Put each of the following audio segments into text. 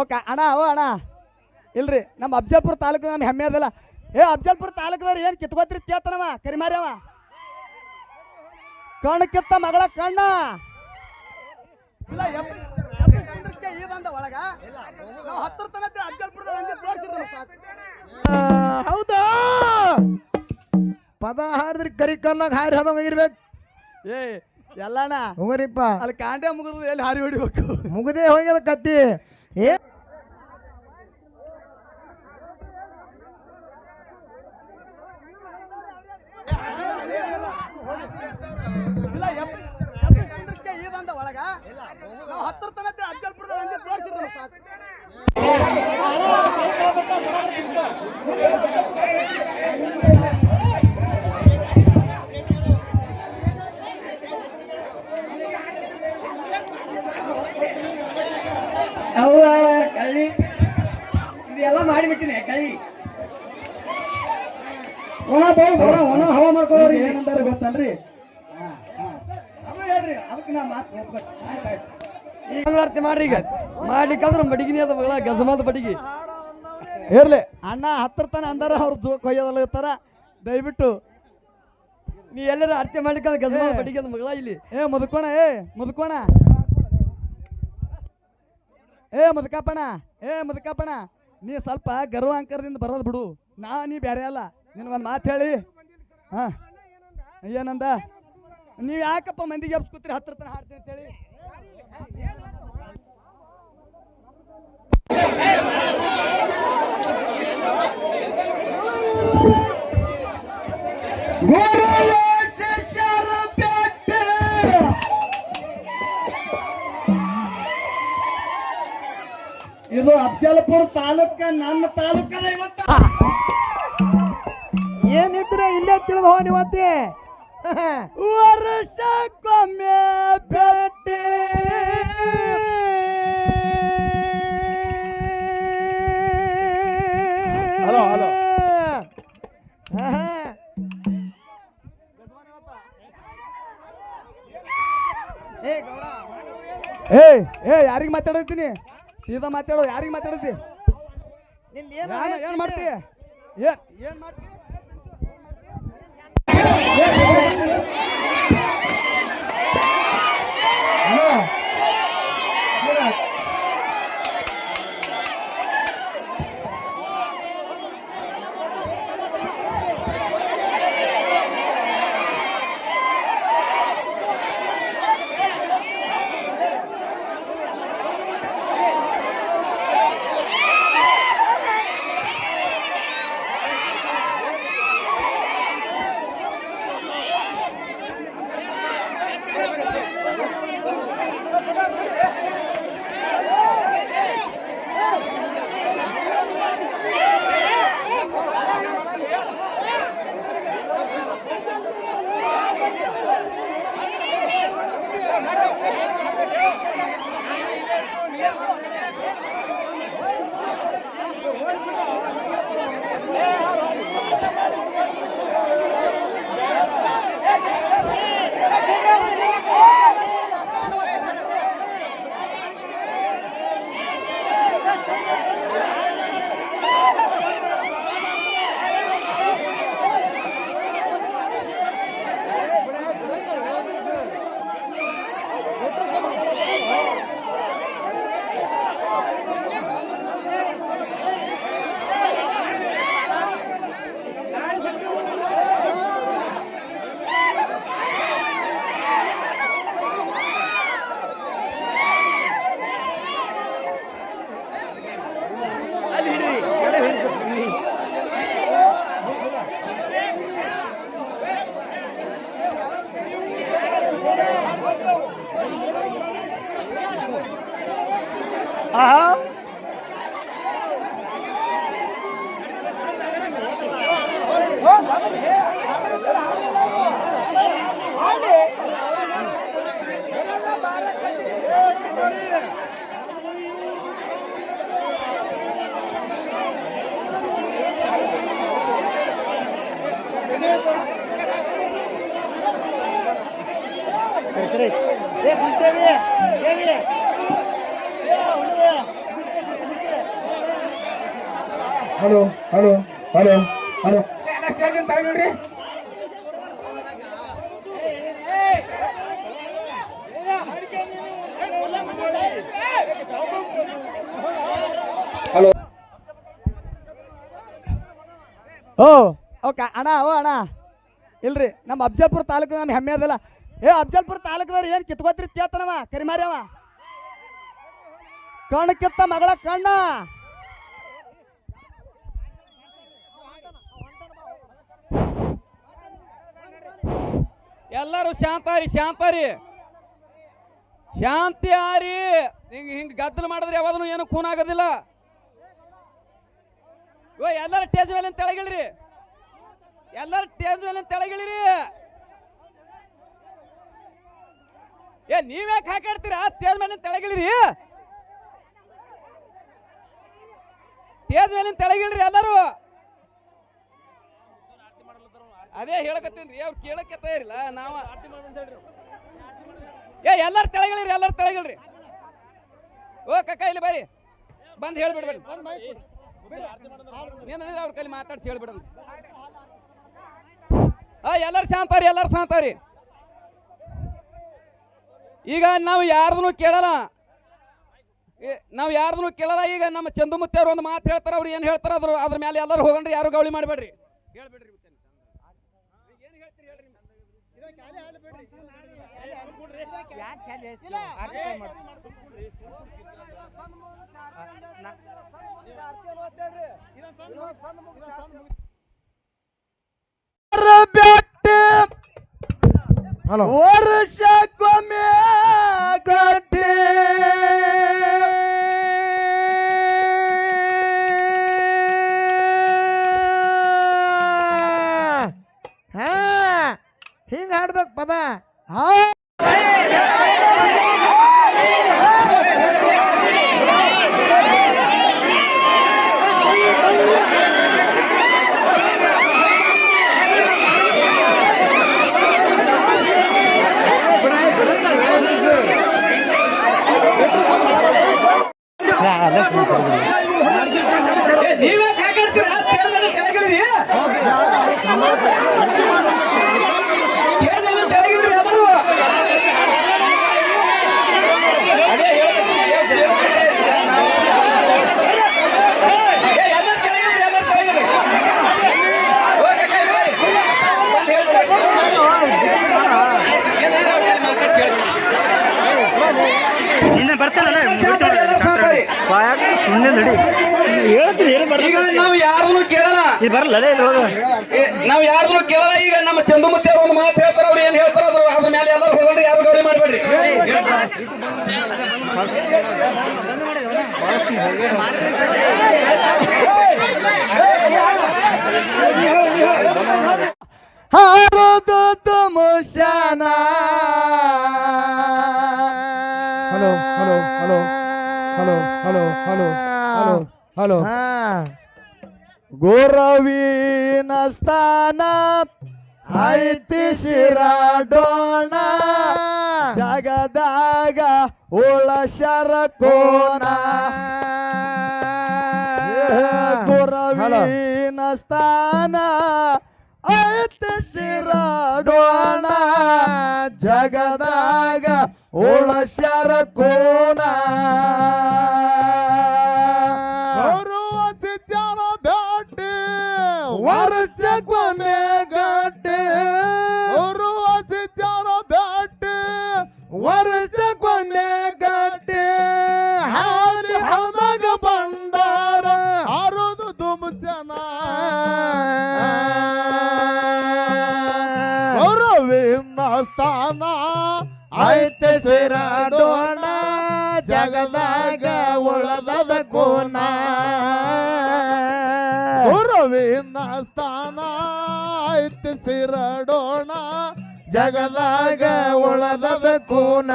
Okay, ಅಣ್ಣ ಓ ಅಣ್ಣ. ಇಲ್ರಿ, ನಮ್ಮ ಅಫಜಲ್ಪುರ ತಾಲೂಕು ನಮ್ಮ ಹೆಮ್ಮೆ ಅದಲ್ಲ. ಏ ಅಫಜಲ್ಪುರ ತಾಲೂಕದವ್ರು ಏನು ಕಿತ್ಕೋತ್ರಿ ಕೇಳ್ತಾನವ ಕರಿಮಾರ್ಯವ? ಕಣ್ಣು ಕಿತ್ತ ಮಗಳ ಕಣ್ಣ. ಇಲ್ಲ ಕುಂದ್ರಿಸ್ಕೆ ಇದಂದ ಒಳಗ? ನಾವು ಹತ್ತರ ತನಕ ಅಜ್ಜಲ್ಪುರದ ಹಂಗೆ ತೋರಿಸಿದ್ರು ಸಾಕು. ಹೌದು. ಪದ ಹಾಡಿದ್ರಿ ಕರಿ ಕಲ್ಲಾಗ ಹಾರಿ ಹದಂಗ ಇರ್ಬೇಕು ಏ ಎಲ್ಲಣ್ಣ ಹೋಗರಿಪ್ಪ ಅಲ್ಲಿ ಕಾಂಡೆ ಮುಗಿದ್ರು ಎಲ್ಲಿ ಹಾರಿ ಹೊಡಿಬೇಕು? ಮುಗದೆ ಹೋಗ್ಯದ ಕತ್ತಿ. ಅವ್ವ ಕಳ್ಳಿ. ಇದೆಲ್ಲ ಮಾಡಿಬಿಟ್ಟಿನಿ ಕಳ್ಳಿ. ಒಣ ಬಾವು ಬರ ಒಣ ಹವಾ ಮಾಡ್ಕೊಳ್ಳೋರಿ ಏನಂತಾರೆ ಗೊತ್ತನ್ರಿ ಅದು ಹೇಳ್ರಿ ಅದಕ್ಕೆ ನಾ ಮಾತು ಹೋಗ್ಬೇಕು ಆಯ್ತಾಯ್ತು ಮಂಗಳಾರತಿ ಮಾಡ್ರಿ ಈಗ. ಮಾಡ್ಲಿಕ್ಕಂದ್ರ ಬಡಿಗಿನಿ ಅದ ಮಗಳ ಗಜಮಾದ ಬಡಿಗಿ ಇರ್ಲಿ. ಅಣ್ಣ ಹತ್ತಿರ ತನ ಅಂದಾರ ಅವ್ರು ಕೊಯ್ಯೋದಲ್ಲ ದಯವಿಟ್ಟು. ನೀ ಎಲ್ಲರ ಅರ್ಥ ಮಾಡ್ಲಿಕ್ಕಂದ್ರ ಗಜಮಾದ ಬಡಿಗಿ ಅದ ಮಗಳ ಇಲ್ಲಿ. ಏ ಮುದುಕೋಣ ಏ ಮುದುಕೋಣ. ಏ ಮುದುಕಪ್ಪಣ ಏ ಮುದುಕಪ್ಪಣ ನೀ ಸ್ವಲ್ಪ ಗರ್ವ ಅಂಕರದಿಂದ ಬರೋದು ಬಿಡು. ನಾ ನೀ ಬೇರೆ ಅಲ್ಲ. ನಿನಗೊಂದು ಮಾತು ಹೇಳಿ. ಹಾ. ಏನಂದ? ನೀವು ಯಾಕಪ್ಪ ಮಂದಿಗೆ ಎಬ್ಸ್ಕೊತೀರಿ ಹತ್ರ ತನ ಹಾಡ್ತೀನಿ ಅಂತೇಳಿ? ಇದು ಅಫಜಲ್ಪುರ್ ತಾಲೂಕ ನನ್ನ ತಾಲೂಕದ ಇವತ್ತ. ಏನಿದ್ರೆ ಇಲ್ಲೇ ತಿಳಿದು ಹೋಗಿ ಇವತ್ತಿ ವರ್ಷಕ್ಕೊಮ್ಮೆ ಭೇಟಿ. Hello hello. ಏ ಏ ಯಾರಿಗೆ ಮಾತಾಡತ್ತೀನಿ? ಸೀದಾ ಮಾತಾಡೋ ಯಾರಿಗೆ ಮಾತಾಡತ್ತಿ? ಏನ್ ಮಾಡ್ತಿ? ಏನ್ ಏನ್ ಮಾಡ್ತಿ? Uh-huh. Hello hello hello hello. ಓ, ಓಕೆ, ಅಣ್ಣ, ಓ, ಅಣ್ಣ. ಇಲ್ರಿ, ನಮ್ಮ ಅಫಜಲ್ಪುರ ತಾಲೂಕು ನಮ್ಮ ಹೆಮ್ಮೆ ಅದಲ್ಲ. ಏ ಅಫಜಲ್ಪುರ ತಾಲೂಕದವ್ರು ಏನು ಕಿತ್ಕೋತ್ರಿ ಕೇಳ್ತಾನವ ಕರಿಮಾರ್ಯವ ಕಣ್ಣು ಕಿತ್ತ ಮಗಳ ಕಣ್ಣ. ಎಲ್ಲರೂ ಶಾಂತಾರಿ ಶಾಂತಾರಿ. ಶಾಂತಿ ಆರಿ ಹಿಂಗ ಹಿಂಗ ಗದ್ದಲ ಮಾಡಿದ್ರೆ ಯಾವಾಗ ಏನು ಖೂನ್ ಆಗೋದಿಲ್ಲ. ಓ ಎಲ್ಲರ ಟೇಜ್ ಮೇಲೆ ತೆಳಗಿಳ್ರಿ. ಎಲ್ಲರ ಟೇಜ್ ಮೇಲೆ ತೆಳಗಿಳಿರಿ. ಏ ನೀವ್ಯಾಕೆ ಹಾಕಾಡ್ತೀರಾ ತೇಜ್ ಮೇಲೆ ತೆಳಗಿಳಿರಿ. ತೇಜ್ ಮೇಲೆ ತೆಳಗಿಳ್ರಿ ಎಲ್ಲರೂ. ಅದೇ ಹೇಳಕತ್ತೀನಿ ರೀ ಅವ್ರು ಕೇಳಕ್ಕೆ ತಯಾರಿಲ್ಲ ನಾವ ಏ ಎಲ್ಲರೂ ತೆಳಗಿಳ್ರಿ ಎಲ್ಲರೂ ತೆಳಗಿಳ್ರಿ. ಓ ಕಕ್ಕ ಇಲ್ಲಿ ಬರ್ರಿ ಬಂದು ಹೇಳ್ಬಿಡ್ಬೇಡಿ ಏನು ಹೇಳಿದ್ರೆ ಅವ್ರ ಕೈಲಿ ಮಾತಾಡ್ಸಿ ಹೇಳ್ಬಿಡೋಣ. ಆ ಎಲ್ಲರೂ ಶಾಂತಾರಿ ಎಲ್ಲರೂ ಶಾಂತಾರಿ ಈಗ ನಾವು ಯಾರ್ದನ್ನು ಕೇಳಲ್ಲ. ನಾವು ಯಾರ್ದನ್ನು ಕೇಳಲ್ಲ ಈಗ ನಮ್ಮ ಚಂದುಮುತ್ತಿ ಅವ್ರು ಒಂದು ಮಾತು ಹೇಳ್ತಾರ ಅವ್ರು ಏನು ಹೇಳ್ತಾರ ಅದ್ರ ಅದ್ರ ಮೇಲೆ ಎಲ್ಲರೂ ಹೋಗಣ್ರಿ ಯಾರು ಗೌಳಿ ಮಾಡಬೇಡ್ರಿ. ಹೇಳ್ಬೇಡ್ರಿ ಮತ್ತೆ. ಏನ್ ಹೇಳ್ತೀರಿ ಹೇಳ್ರಿ ಹಲೋ. ವರ್ಷಕ್ಕೊಮ್ಮೆ ಗಟ್ಟಿ ಹಾ ಹಿಂಗ ಹಾಡ್ಬೇಕು ಪದ. ಏ, ನೀವ್ಯಾಕ್ ಹಾಕಾಡ್ತೀರಾ? ತೇಲ್ ಮೇಲೆ ತೆಳಗಿಳ್ರಿ. ತೇಲ್ ಮೇಲೆ ತೆಳಗಿಳ್ರಿ ಎಲ್ಲರೂ. ಅದೇ ಹೇಳ್ತೀನಿ, ಏ, ಎಲ್ಲರೂ ತೆಳಗಿಳ್ರಿ, ಎಲ್ಲರೂ ತೆಳಗಿಳ್ರಿ. ಓ, ಕಕ್ಕ, ಇಲ್ಲಿ ಬರ್ರಿ. ಬಂದ್ ಹೇಳ್ಬಿಡ್ರಿ. ಏನ್ ಹೇಳಿದ್ರು ಅವ್ರ ಕೈಲಿ ಮಾತಾಡ್ಸಿ ಹೇಳ್ಬಿಡ್ರಿ. ಸಾಕಾರಿ, ಎಲ್ಲರೂ ಸಾಕಾರಿ. ಈಗ ನಾವು ಯಾರನ್ನು ಕೇಳಲ್ಲ. ಏ, ನಾವು ಯಾರನ್ನು ಕೇಳಲ್ಲ ಈಗ ನಮ್ಮ ಚಂದುಮತ್ತೆ ಅವ್ರು ಒಂದು ಮಾತು ಹೇಳ್ತಾರೆ ಅವ್ರು ಏನು ಹೇಳ್ತಾರ ಅದ್ರ ಅದ್ರ ಮೇಲೆ ಎಲ್ಲರೂ ಹೋಗೋಣ ಯಾರು ಗೌರಿ ಮಾಡಬೇಡ್ರಿ. ಹಾರೋದು ತುಮುಶನ hello hello hello hello hello hello. Hello ಗುರವಿನ ಸ್ಥಾನ ಐತಿ ಶಿರಾಡೋಣ ಜಗದಾಗ ಉಳ ಶರಕೋನ ಗುರವಿನ ಸ್ಥಾನ ಐತಿ ಶಿರಾಡೋಣ ಜಗದಾಗ ಉಳ ಶರಕೋನ ವರ್ಷಕ್ಕೊಮ್ಮೆ ಗಟ್ಟಿ ಗೌರವ ಸಿದ್ಧಾರ ಬ್ಯಾಟಿ. ವರ್ಷಕ್ಕೊಮ್ಮೆ ಗಟ್ಟಿ ಹಾರಿ ಹೌದಾಗ ಬಂದಾರ ಹಾರೋದು ದುಮ್ಸನ ಗೌರವಿನ ಸ್ಥಾನ. ಐತೆ ಸಿರಾಡೋಣ. ಜಗದಾಗ ಸಿರಾಡೋಣ ಜಗದಾಗ ಉಳದದ ಕೋನ.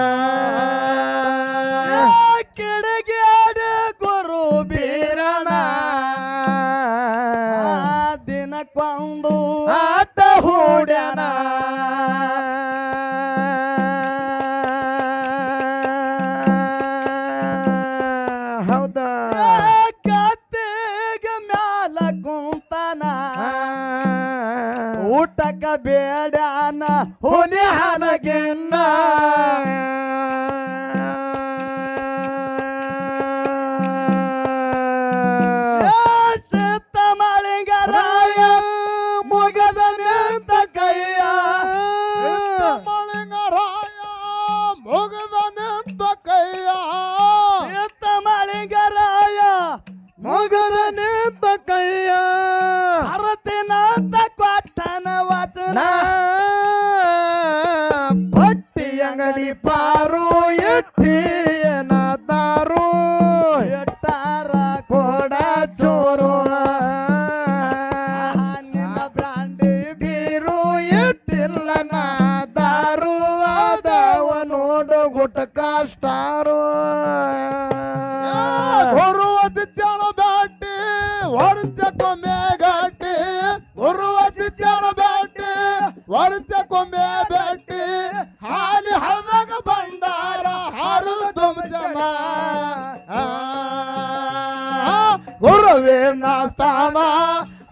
ನಾಸ್ತಾನ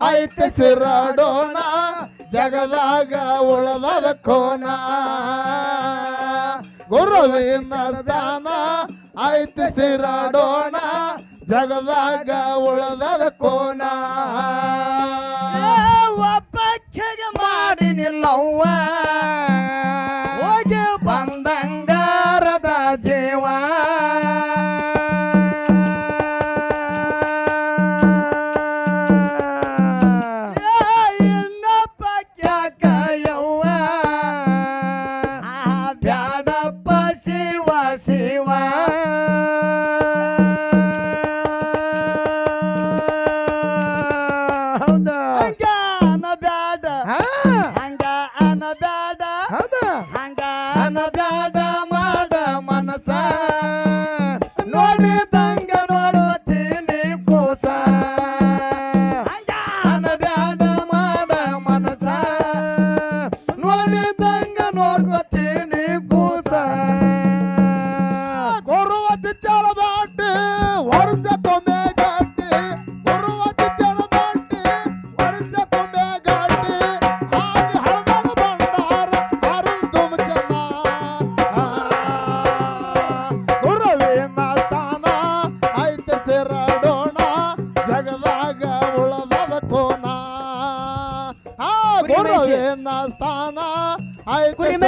ಐತೆ ಸಿರಾಡೋಣ ಜಗದಾಗ ಉಳದ ಕೋನ ಗುರುವಿನ ಸ್ಥಾನ ಐತೆ ಸಿರಾಡೋಣ ಜಗದಾಗ ಉಳದ ಕೋನ ಒಬ್ಬ ಮಾಡಿ ನಿಲ್ಲವ್ವ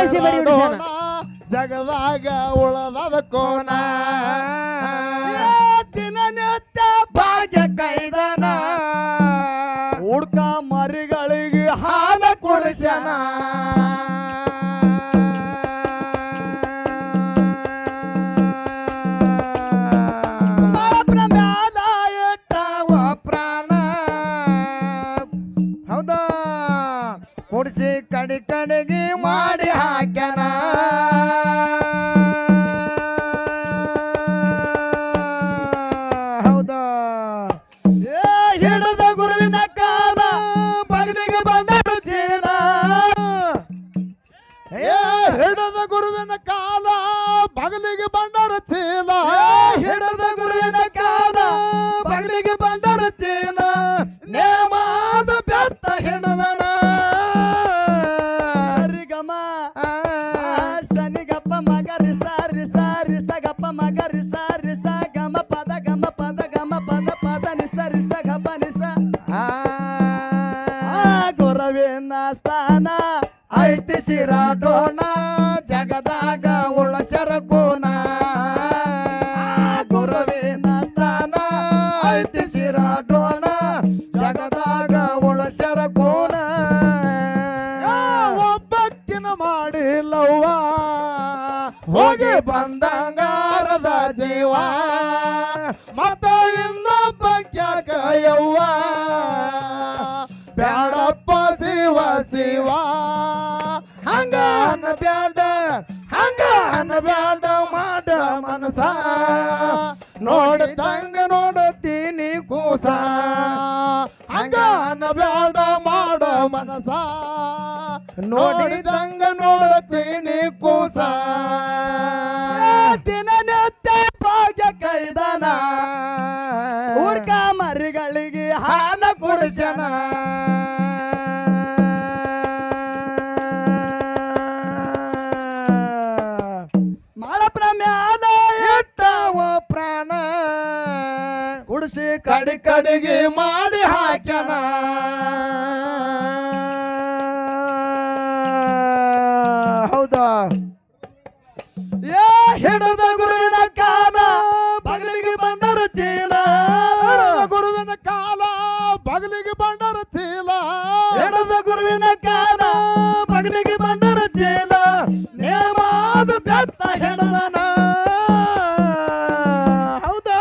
ಬೇಸಿ ಬರಿ ಜಗದಾಗ ಉಳದ ಕೋನ ದಿನನಿತ್ಯ ಭಾಗ್ಯ ಕೈದನ. ಹುಡ್ಕ ಮರಿಗಳಿಗೆ ಹಾಲ ಕೊಡಿಸನ ಕಡೆ ಕಡೆಗೆ ಮಾಡಿ ಹಾ ಹೋಗಿ ಬಂದಂಗಾರದ ಜೀವ. ಮತ್ತ ಇನ್ನೊಬ್ಬ ಕ್ಯಾಕಯ್ಯವ್ವ ಬ್ಯಾಡಪ್ಪ ಶಿವ ಶಿವ. ಹಂಗ ಬ್ಯಾಡ ಹಂಗ ಬ್ಯಾಡ ಮಾಡ ಮನಸ. ನೋಡಿದಂಗ ನೋಡುತ್ತೀನಿ ಕೂಸ. ಹಂಗ ಬ್ಯಾಡ ಮಾಡ ಮನಸ. ನೋಡಿದಂಗ ನೋಡುತ್ತೀನಿ ಕೂಸ. ಜನ. ಮಾಳಪ್ಪನ ಮ್ಯಾಲ ಎಟ್ಟವ ಪ್ರಾಣ. ಉಡಿಸಿ ಕಡಿ ಕಡಿಗೆ ಮಾಡಿ ಹಾಕ್ಯನ. ಬಗಲಿಗೆ ಬಂಡರ ಚೀಲ. ಎಡದ ಗುರುವಿನ ಕಾಲ ಬಗಲಿಗೆ ಬಂಡರ ಚೀಲ. ನೇಮಾದ ಬೆತ್ತ ಹೆಣದನ ಹೌದಾ?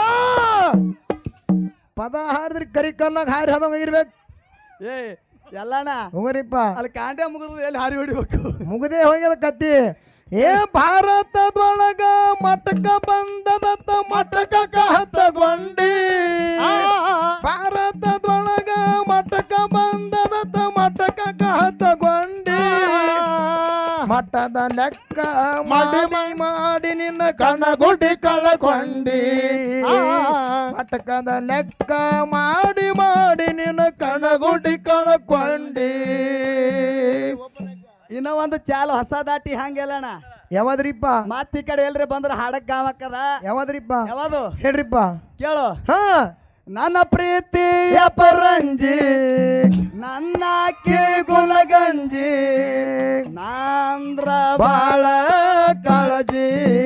ಪದ ಹಾಡಿದ್ರೆ ಕರಿ ಕಲ್ಲಾಗ ಹಾರಿ ಹದ ಇರ್ಬೇಕು ಏ ಎಲ್ಲಣ್ಣ ಹೋಗರಿಪ್ಪ ಅಲ್ಲಿ ಕಾಂಡೆ ಮುಗಿದ್ರು ಎಲ್ಲಿ ಹಾರಿ ಹೊಡಿಬೇಕು? ಮುಗದೆ ಹೋಗ್ಯದ ಕತ್ತಿ. ಏ ಭಾರತದೊಳಗ ಮಟಕ ಬಂದದತ್ತ ಮಟಕ ಕಹತಗೊಂಡಿ. ಭಾರತದೊಳಗ ಮಟಕ ಬಂದದತ್ತ ಮಟಕ ಕಹತಗೊಂಡಿ. ಮಠದ ಲೆಕ್ಕ ಮಾಡಿ ಮಾಡಿ ನಿನ್ನ ಕಣಗುಡಿ ಕಳಕೊಂಡಿ ಮಟಕದ ಲೆಕ್ಕ ಮಾಡಿ ಮಾಡಿ ನಿನ್ನ ಕಣಗುಡಿ ಕಳಕೊಂಡಿ ಇನ್ನ ಒಂದು ಚಾಲು ಹೊಸ ದಾಟಿ ಹಂಗೆಲ್ಲಣ್ಣ ಯಾವದ್ರಿಪ್ಪ? ಮತ್ತ್ ಈ ಕಡೆ ಎಲ್ರಿ ಬಂದ್ರೆ ಹಾಡಕ್ ಗಾವಕ್ಕದ ಯಾವದ್ರಿಪ್ಪ? ಯಾವುದು? ಹೇಳ್ರಿಪ್ಪ. ಕೇಳು. ಹಾ. ನನ್ನ ಪ್ರೀತಿಯ ಪರಂಜಿ ನನ್ನ ಗುಲಗಂಜಿ ನಾಂದ್ರ ಬಾಳ ಕಾಳಜಿ.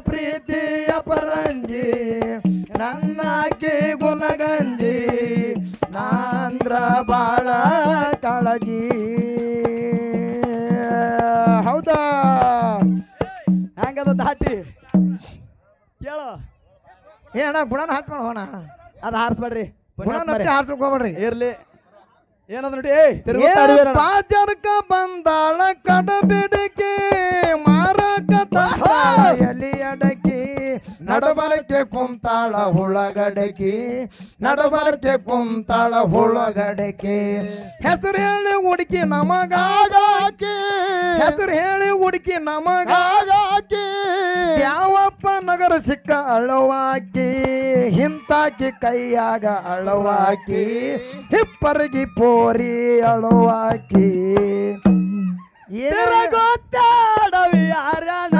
ಪ್ರೀತಿಯ ಪರಂಜಿ ನನ್ನ ಕಿ ಗುಲಗಂಜಿ ನಾಂದ್ರ ಬಾಳ ಕಾಳಜಿ ಹೌದಾ? ಹೆಂಗದ ದಾಟಿ? ಕೇಳು. ಏನ ಗುಣನ ಹಾಕ್ಕೊಂಡು ಹೋಣ ಅದು ಹಾರಿಸ್ಬೇಡ್ರಿ. ಗುಣ ಹಾರ್ಸಕ್ ಹೋಗ್ಬೇಡ್ರಿ ಇರ್ಲಿ. ಏನದ ನೋಡಿ. ಪಾಜರ್ಕ ಬಂದಾಳ ಕಡಬಿಡಕಿ ಮಾರಕ ಎಲಿ ಅಡಕಿ ನಡಬರಕ್ಕೆ ಕುಂತಾಳ ಹುಳಗಡಕಿ ನಡಬರಕ್ಕೆ ಕುಂತಾಳ ಹುಳಗಡಕಿ. ಹೆಸರು ಹೇಳಿ ಹುಡುಕಿ ನಮಗಾಗ ಹೆಸರು ಹೇಳಿ ಹುಡುಕಿ ನಮಗಾಗ ಯಾವಪ್ಪ ನಗರ ಸಿಕ್ಕ ಅಳವಾಕಿ ಹಿಂತಾಕಿ ಕೈಯಾಗ ಅಳವಾಕಿ ಹಿಪ್ಪರಗಿ ಪೋರಿ ಅಳವಾಕಿ ಗೊತ್ತಾಡವಿ ಅರಣ.